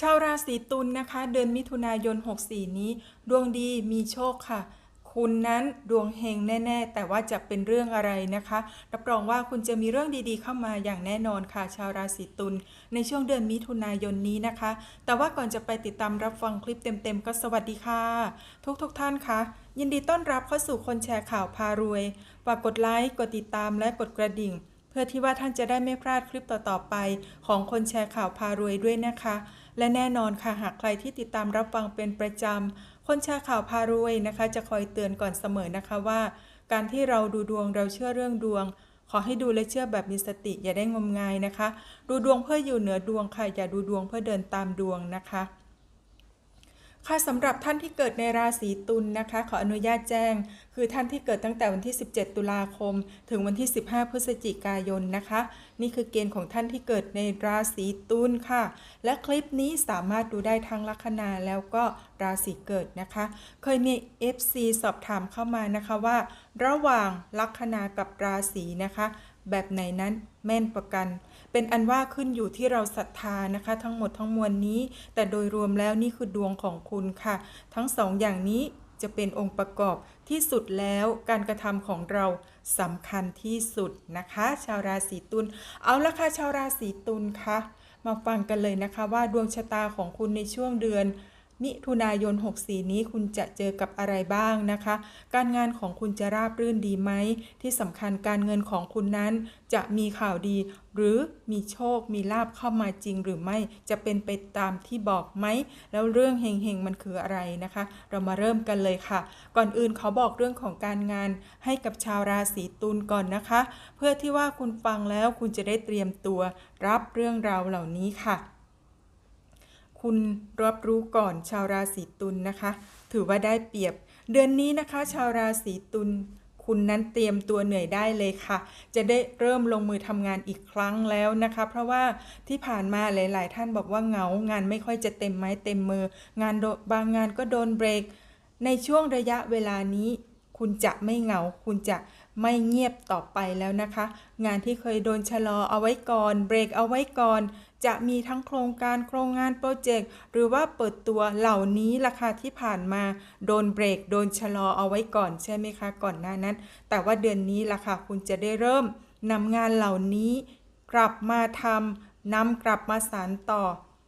ชาวราศีตุลนะคะ เดือนมิถุนายน 64 นี้ ดวงดีมีโชคค่ะ คุณนั้นดวงเฮงแน่ ๆ แต่ว่าจะเป็นเรื่องอะไรนะคะ รับรองว่าคุณจะมีเรื่องดีๆ เข้ามาอย่างแน่นอนค่ะ ชาวราศีตุลในช่วงเดือนมิถุนายนนี้นะคะ แต่ว่าก่อนจะไปติดตามรับฟังคลิปเต็มๆ ก็สวัสดีค่ะ ทุกๆทท่านคะยินดีต้อนรับเข้าสู่คนแชร์ข่าวพารวยฝากกดไลค์กดติดตามและกดกระดิ่ง เพื่อที่ว่าท่านจะได้ไม่พลาดคลิปต่อๆไป ของคนแชร์ข่าวพารวยด้วยนะคะ และแน่นอนค่ะหากใครที่ติดตามรับฟังเป็นประจำคนแชร์ข่าวพารวยนะคะ จะคอยเตือนก่อนเสมอนะคะว่า การที่เราดูดวงเราเชื่อเรื่องดวง ขอให้ดูและเชื่อแบบมีสติอย่าได้งมงายนะคะ ดูดวงเพื่ออยู่เหนือดวงค่ะอย่าดูดวงเพื่อเดินตามดวงนะคะ ค่ะสำหรับท่านที่เกิดในราศีตุลนะคะ ขออนุญาตแจ้ง คือท่านที่เกิดตั้งแต่วันที่ 17 ตุลาคม ถึงวันที่ 15 พฤศจิกายนนะคะ นี่คือเกณฑ์ของท่านที่เกิดในราศีตุลค่ะ และคลิปนี้สามารถดูได้ทั้งลัคนาแล้วก็ราศีเกิดนะคะ เคยมี FC สอบถามเข้ามานะคะว่า ระหว่างลัคนากับราศีนะคะ แบบไหนนั้นแม่นประกัน เป็นอันว่าขึ้นอยู่ที่เราศรัทธานะคะ ทั้งหมดทั้งมวลนี้ แต่โดยรวมแล้วนี่คือดวงของคุณค่ะ ทั้งสองอย่างนี้จะเป็นองค์ประกอบที่สุดแล้วการกระทำของเราสำคัญที่สุดนะคะ ชาวราศีตุลเอาละค่ะชาวราศีตุลคะมาฟังกันเลยนะคะว่าดวงชะตาของคุณในช่วงเดือน มิถุนายน 64 นี้คุณจะเจอกับอะไรบ้างนะคะ การงานของคุณจะราบรื่นดีไหม ที่สำคัญการเงินของคุณนั้นจะมีข่าวดี หรือมีโชคมีลาบเข้ามาจริงหรือไม่จะเป็นไปตามที่บอกไหม แล้วเรื่องเฮงๆมันคืออะไรนะคะ เรามาเริ่มกันเลยค่ะ ก่อนอื่นเขาบอกเรื่องของการงานให้กับชาวราศีตุลก่อนนะคะ เพื่อที่ว่าคุณฟังแล้วคุณจะได้เตรียมตัวรับเรื่องราวเหล่านี้ค่ะ คุณรับรู้ก่อนชาวราศีตุลนะคะ ถือว่าได้เปรียบ เดือนนี้นะคะ ชาวราศีตุลคุณนั้นเตรียมตัวเหนื่อยได้เลยค่ะ จะได้เริ่มลงมือทำงานอีกครั้งแล้วนะคะ เพราะว่าที่ผ่านมาหลาย ๆ ท่านบอกว่าเหงางานไม่ค่อยจะเต็มไม้เต็มมือ งานบางงานก็โดนเบรก ในช่วงระยะเวลานี้ คุณจะไม่เหงา คุณจะ ไม่เงียบต่อไปแล้วนะคะ งานที่เคยโดนชะลอเอาไว้ก่อน เบรกเอาไว้ก่อน จะมีทั้งโครงการโครงงานโปรเจกต์หรือว่าเปิดตัวเหล่านี้ราคาที่ผ่านมา โดนเบรกโดนชะลอเอาไว้ก่อนใช่ไหมคะ ก่อนหน้านั้น แต่ว่าเดือนนี้ราคาคุณจะได้เริ่มนำงานเหล่านี้ กลับมาทำนำกลับมาสานต่อ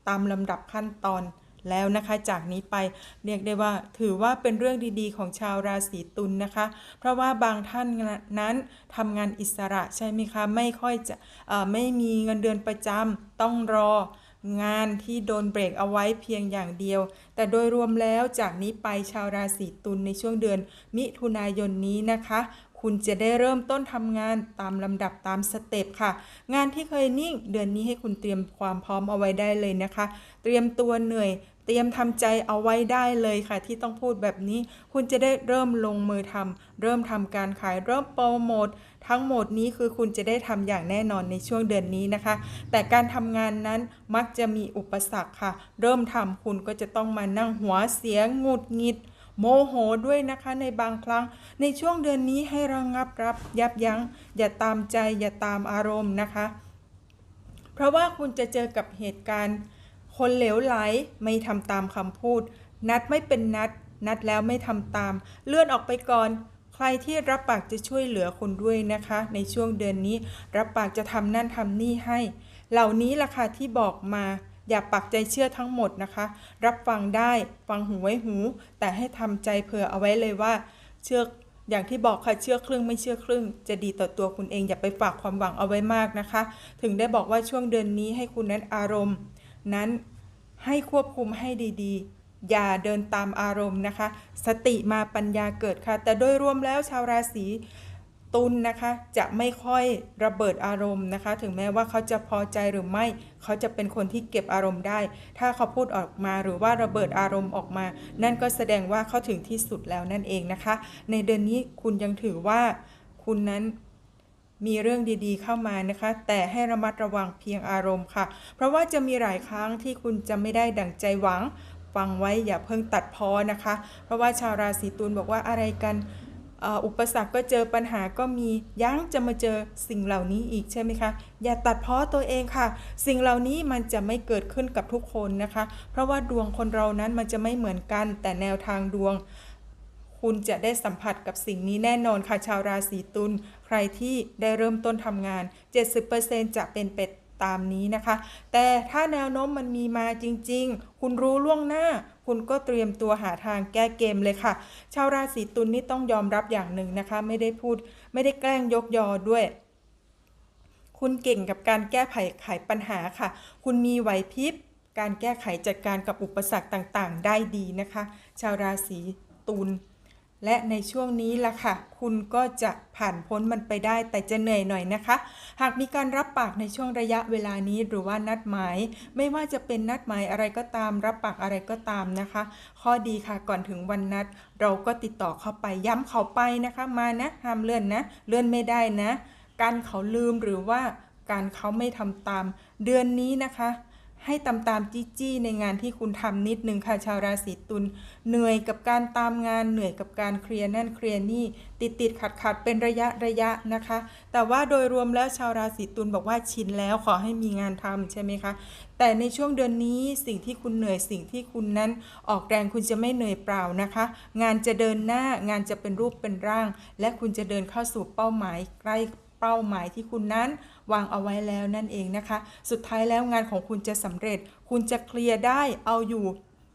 ตามลำดับขั้นตอน แล้วนะคะ จากนี้ไปเรียกได้ว่าถือว่าเป็นเรื่องดีๆ ของชาวราศีตุลนนะคะ เพราะว่าบางท่านนั้นทำงานอิสระใช่ไหมคะ ไม่ค่อยจะไม่มีเงินเดือนประจำต้องรองานที่โดนเบรกเอาไว้เพียงอย่างเดียว แต่โดยรวมแล้วจากนี้ไปชาวราศีตุลในช่วงเดือนมิถุนายนนี้นะคะ คุณจะได้เริ่มต้นทำงานตามลำดับตามสเต็ปค่ะ งานที่เคยนิ่งเดือนนี้ให้คุณเตรียมความพร้อมเอาไว้ได้เลยนะคะ เตรียมตัวเหนื่อย เตรียมทำใจเอาไว้ได้เลยค่ะ ที่ต้องพูดแบบนี้ คุณจะได้เริ่มลงมือทำเริ่มทำการขายเริ่มโปรโมททั้งหมดนี้คือคุณจะได้ทำอย่างแน่นอนในช่วงเดือนนี้นะคะ แต่การทำงานนั้นมักจะมีอุปสรรคค่ะ เริ่มทำคุณก็จะต้องมานั่งหัวเสียงหงุดหงิดโมโหด้วยนะคะในบางครั้ง ในช่วงเดือนนี้ให้ระงับรับยับยัง้ง อย่าตามใจอย่าตามอารมณ์นะคะ เพราะว่าคุณจะเจอกับเหตุการณ์ คนเหลวไหลไม่ทำตามคำพูด นัดไม่เป็นนัด นัดแล้วไม่ทำตาม เลื่อนออกไปก่อน ใครที่รับปากจะช่วยเหลือคุณด้วยนะคะ ในช่วงเดือนนี้ รับปากจะทำนั่นทำนี่ให้ เหล่านี้ล่ะค่ะที่บอกมาอย่าปักใจเชื่อทั้งหมดนะคะ รับฟังได้ฟังหูไว้หู แต่ให้ทำใจเผื่อเอาไว้เลยว่า เชื่ออย่างที่บอกค่ะเชื่อครึ่งไม่เชื่อครึ่ง จะดีต่อตัวคุณเองอย่าไปฝากความหวังเอาไว้มากนะคะ ถึงได้บอกว่าช่วงเดือนนี้ให้คุณนั้นอารมณ์ นั้นให้ควบคุมให้ดีๆ อย่าเดินตามอารมณ์นะคะ สติมาปัญญาเกิดค่ะ แต่โดยรวมแล้วชาวราศีตุลนะคะจะไม่ค่อยระเบิดอารมณ์นะคะ ถึงแม้ว่าเขาจะพอใจหรือไม่ เขาจะเป็นคนที่เก็บอารมณ์ได้ ถ้าเขาพูดออกมาหรือว่าระเบิดอารมณ์ออกมา นั่นก็แสดงว่าเขาถึงที่สุดแล้วนั่นเองนะคะ ในเดือนนี้คุณยังถือว่าคุณนั้น มีเรื่องดีๆเข้ามานะคะ แต่ให้ระมัดระวังเพียงอารมณ์ค่ะ เพราะว่าจะมีหลายครั้งที่คุณจะไม่ได้ดั่งใจหวัง ฟังไว้อย่าเพิ่งตัดพ้อนะคะ เพราะว่าชาวราศีตุลบอกว่าอะไรกันอุปสรรคก็เจอปัญหาก็มียังจะมาเจอสิ่งเหล่านี้อีกใช่ไหมคะ อย่าตัดเพ้อตัวเองค่ะ สิ่งเหล่านี้มันจะไม่เกิดขึ้นกับทุกคนนะคะ เพราะว่าดวงคนเรานั้นมันจะไม่เหมือนกันแต่แนวทางดวง คุณจะได้สัมผัสกับสิ่งนี้แน่นอนค่ะชาวราศีตุลใครที่ได้เริ่มต้นทำงาน 70%จะเป็นเป็ดตามนี้นะคะ แต่ถ้าแนวโน้มมันมีมาจริง ๆ คุณรู้ล่วงหน้า คุณก็เตรียมตัวหาทางแก้เกมเลยค่ะ ชาวราศีตุลนี่ต้องยอมรับอย่างหนึ่งนะคะ ไม่ได้พูด ไม่ได้แกล้งยกยอด้วย คุณเก่งกับการแก้ไขไขปัญหาค่ะ คุณมีไหวพริบ การแก้ไขจัดการกับอุปสรรคต่างๆ ได้ดีนะคะ ชาวราศีตุล และในช่วงนี้ล่ะค่ะ คุณก็จะผ่านพ้นมันไปได้ แต่จะเหนื่อยหน่อยนะคะ หากมีการรับปากในช่วงระยะเวลานี้หรือว่านัดหมาย ไม่ว่าจะเป็นนัดหมายอะไรก็ตาม รับปากอะไรก็ตามนะคะ ข้อดีค่ะก่อนถึงวันนัด เราก็ติดต่อเข้าไปย้ำเขาไปนะคะ มานะห้ามเลื่อนนะ เลื่อนไม่ได้นะ การเขาลืมหรือว่าการเขาไม่ทำตาม เดือนนี้นะคะ ให้ตามตามๆจี้จี้ในงานที่คุณทำนิดนึงค่ะชาวราศีตุลเหนื่อยกับการตามงานเหนื่อยกับการเคลียร์นั่นเคลียร์นี่ ติดติดขัดขัดๆเป็นระยะระยะนะคะ แต่ว่าโดยรวมแล้วชาวราศีตุลบอกว่าชินแล้วขอให้มีงานทำใช่ไหมคะแต่ในช่วงเดือนนี้สิ่งที่คุณเหนื่อยสิ่งที่คุณนั้นออกแรงคุณจะไม่เหนื่อยเปล่านะคะ งานจะเดินหน้างานจะเป็นรูปเป็นร่าง และคุณจะเดินเข้าสู่เป้าหมายใกล้ เป้าหมายที่คุณนั้นวางเอาไว้แล้วนั่นเองนะคะ สุดท้ายแล้วงานของคุณจะสำเร็จ คุณจะเคลียร์ได้เอาอยู่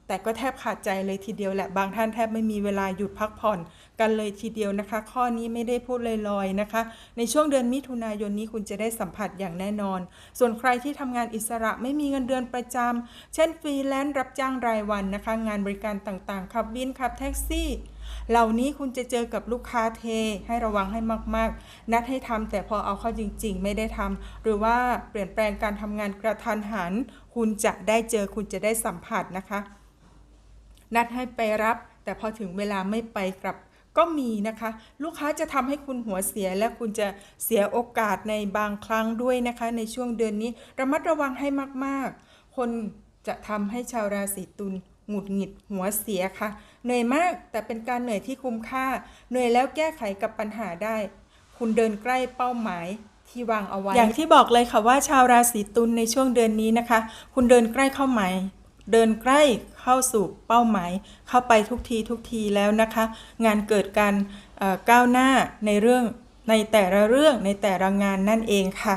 แต่ก็แทบขาดใจเลยทีเดียวแหละบางท่านแทบไม่มีเวลาหยุดพักผ่อน กันเลยทีเดียวนะคะ ข้อนี้ไม่ได้พูดลอยๆนะคะ ในช่วงเดือนมิถุนายนนี้คุณจะได้สัมผัสอย่างแน่นอน ส่วนใครที่ทำงานอิสระไม่มีเงินเดือนประจำเช่นฟรีแลนซ์รับจ้างรายวันนะคะ งานบริการต่างๆขับวินขับแท็กซี่ เหล่านี้คุณจะเจอกับลูกค้าเทให้ระวังให้มาก ๆ นัดให้ทำแต่พอเอาเข้าจริง ๆ ไม่ได้ทำหรือว่าเปลี่ยนแปลงการทำงานกระทันหัน คุณจะได้เจอคุณจะได้สัมผัสนะคะ นัดให้ไปรับ แต่พอถึงเวลาไม่ไปกลับก็มีนะคะ ลูกค้าจะทำให้คุณหัวเสียและคุณจะเสียโอกาสในบางครั้งด้วยนะคะ ในช่วงเดือนนี้ระมัดระวังให้มาก ๆ คนจะทำให้ชาวราศีตุล หงุดหงิดหัวเสียค่ะ เหนื่อยมากแต่เป็นการเหนื่อยที่คุ้มค่า เหนื่อยแล้วแก้ไขกับปัญหาได้ คุณเดินใกล้เป้าหมายที่วางเอาไว้ อย่างที่บอกเลยค่ะว่าชาวราศีตุลในช่วงเดือนนี้นะคะ คุณเดินใกล้เข้าหมายเดินใกล้เข้าสู่เป้าหมาย เข้าไปทุกทีทุกทีแล้วนะคะ งานเกิดการก้าวหน้าในเรื่องในแต่ละเรื่องในแต่ละงานนั่นเองค่ะ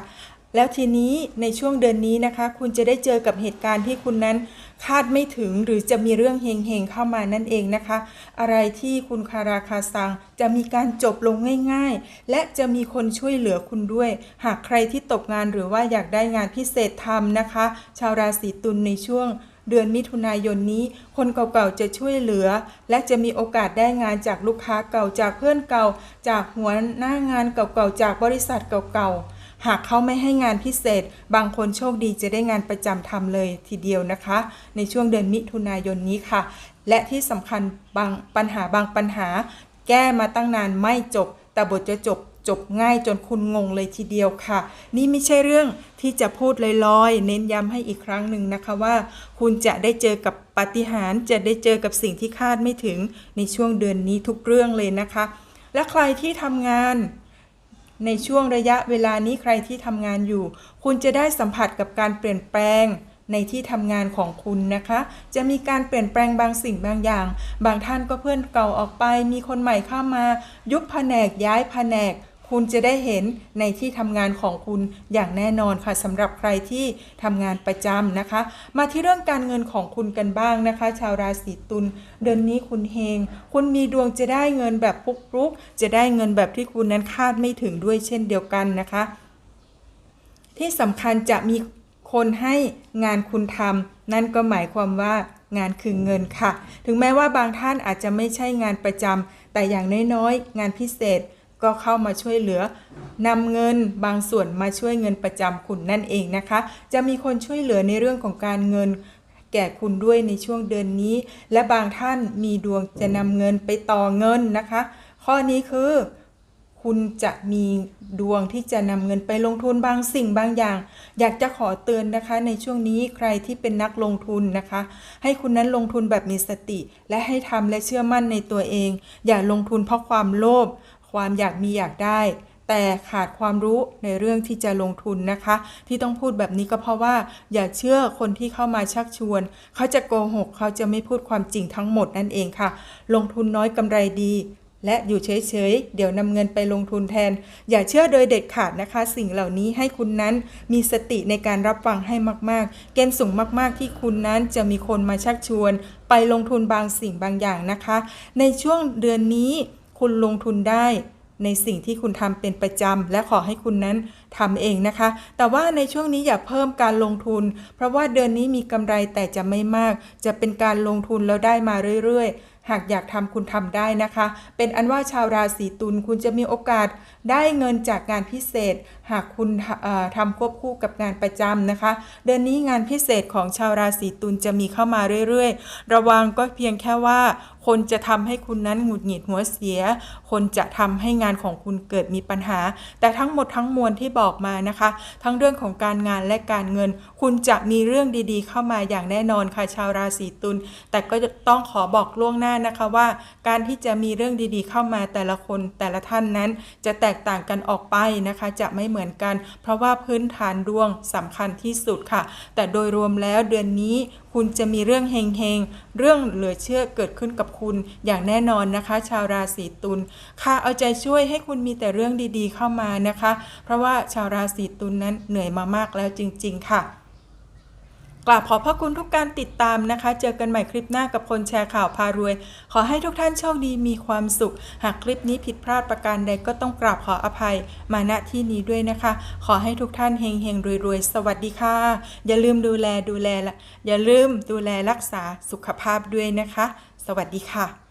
แล้วทีนี้ในช่วงเดือนนี้นะคะ คุณจะได้เจอกับเหตุการณ์ที่คุณนั้น คาดไม่ถึงหรือจะมีเรื่องเฮงๆเข้ามานั่นเองนะคะ อะไรที่คุณคาราคาซังจะมีการจบลงง่าย ๆ และจะมีคนช่วยเหลือคุณด้วย หากใครที่ตกงานหรือว่าอยากได้งานพิเศษทำนะคะ ชาวราศีตุลในช่วงเดือนมิถุนายนนี้ คนเก่าๆจะช่วยเหลือ และจะมีโอกาสได้งานจากลูกค้าเก่าจากเพื่อนเก่า จากหัวหน้างานเก่าๆจากบริษัทเก่าๆ หากเขาไม่ให้งานพิเศษ บางคนโชคดีจะได้งานประจำทำเลยทีเดียวนะคะ ในช่วงเดือนมิถุนายนนี้ค่ะ และที่สำคัญบางปัญหาบางปัญหา แก้มาตั้งนานไม่จบ แต่บทจะจบจบง่ายจนคุณงงเลยทีเดียวค่ะ นี่ไม่ใช่เรื่องที่จะพูดลอยๆ เน้นย้ำให้อีกครั้งหนึ่งนะคะว่า คุณจะได้เจอกับปาฏิหาริย์จะได้เจอกับสิ่งที่คาดไม่ถึงในช่วงเดือนนี้ทุกเรื่องเลยนะคะ และใครที่ทำงาน ในช่วงระยะเวลานี้ใครที่ทำงานอยู่ คุณจะได้สัมผัสกับการเปลี่ยนแปลงในที่ทำงานของคุณนะคะ จะมีการเปลี่ยนแปลงบางสิ่งบางอย่าง บางท่านก็เพื่อนเก่าออกไป มีคนใหม่เข้ามา ยุบแผนกย้ายแผนก คุณจะได้เห็นในที่ทำงานของคุณอย่างแน่นอนค่ะสำหรับใครที่ทำงานประจำนะคะ มาที่เรื่องการเงินของคุณกันบ้างนะคะ ชาวราศีตุลเดือนนี้คุณเฮง คุณมีดวงจะได้เงินแบบปุ๊กลุกจะได้เงินแบบที่คุณนั้นคาดไม่ถึงด้วยเช่นเดียวกันนะคะ ที่สำคัญจะมีคนให้งานคุณทำนั่นก็หมายความว่างานคือเงินค่ะ ถึงแม้ว่าบางท่านอาจจะไม่ใช่งานประจำแต่อย่างน้อยๆ งานพิเศษ ก็เข้ามาช่วยเหลือนำเงินบางส่วนมาช่วยเงินประจำคุณนั่นเองนะคะ จะมีคนช่วยเหลือในเรื่องของการเงินแก่คุณด้วยในช่วงเดือนนี้ และบางท่านมีดวงจะนำเงินไปต่อเงินนะคะ ข้อนี้คือ คุณจะมีดวงที่จะนำเงินไปลงทุนบางสิ่งบางอย่าง อยากจะขอเตือนนะคะ ในช่วงนี้ใครที่เป็นนักลงทุนนะคะ ให้คุณนั้นลงทุนแบบมีสติ และให้ทำและเชื่อมั่นในตัวเอง อย่าลงทุนเพราะความโลภ ความอยากมีอยากได้ แต่ขาดความรู้ในเรื่องที่จะลงทุนนะคะ ที่ต้องพูดแบบนี้ก็เพราะว่า อย่าเชื่อคนที่เข้ามาชักชวน เขาจะโกหก เขาจะไม่พูดความจริงทั้งหมดนั่นเองค่ะ ลงทุนน้อยกำไรดีและอยู่เฉยๆ เดี๋ยวนำเงินไปลงทุนแทน อย่าเชื่อโดยเด็ดขาดนะคะ สิ่งเหล่านี้ให้คุณนั้นมีสติในการรับฟังให้มากๆ เกณฑ์สูงมากๆ ที่คุณนั้นจะมีคนมาชักชวน ไปลงทุนบางสิ่งบางอย่างนะคะ ในช่วงเดือนนี้ คุณลงทุนได้ในสิ่งที่คุณทำเป็นประจำและขอให้คุณนั้นทำเองนะคะ แต่ว่าในช่วงนี้อย่าเพิ่มการลงทุน เพราะว่าเดือนนี้มีกำไรแต่จะไม่มาก จะเป็นการลงทุนแล้วได้มาเรื่อยๆ หากอยากทำคุณทำได้นะคะ เป็นอันว่าชาวราศีตุลคุณจะมีโอกาส ได้เงินจากงานพิเศษ หากคุณทำควบคู่กับงานประจำนะคะ เดือนนี้งานพิเศษของชาวราศีตุลจะมีเข้ามาเรื่อยๆ ระวังก็เพียงแค่ว่า คนจะทำให้คุณนั้นหงุดหงิดหัวเสีย คนจะทำให้งานของคุณเกิดมีปัญหา แต่ทั้งหมดทั้งมวลที่บอกมานะคะ ทั้งเรื่องของการงานและการเงิน คุณจะมีเรื่องดีๆ เข้ามาอย่างแน่นอนค่ะชาวราศีตุลแต่ก็จะต้องขอบอกล่วงหน้านะคะว่า การที่จะมีเรื่องดีๆ เข้ามาแต่ละคนแต่ละท่านนั้นจะแตกต่างกันออกไปนะคะ จะไม่เหมือนกัน เพราะว่าพื้นฐานดวงสำคัญที่สุดค่ะ แต่โดยรวมแล้วเดือนนี้คุณจะมีเรื่องเฮงๆ เรื่องเหลือเชื่อเกิดขึ้นกับคุณอย่างแน่นอนนะคะ ชาวราศีตุลค่ะเอาใจช่วยให้คุณมีแต่เรื่องดีๆเข้ามานะคะ เพราะว่าชาวราศีตุลนนั้นเหนื่อยมามากแล้วจริง ๆ ค่ะ กราบขอพระคุณทุกการติดตามนะคะ เจอกันใหม่คลิปหน้ากับคนแชร์ข่าวพารวย ขอให้ทุกท่านโชคดีมีความสุข หากคลิปนี้ผิดพลาดประการใดก็ต้องกราบขออภัย มาณที่นี้ด้วยนะคะ ขอให้ทุกท่านเฮงเฮงรวยรวยสวัสดีค่ะ อย่าลืมดูแลดูแลละอย่าลืมดูแลรักษาสุขภาพด้วยนะคะ สวัสดีค่ะ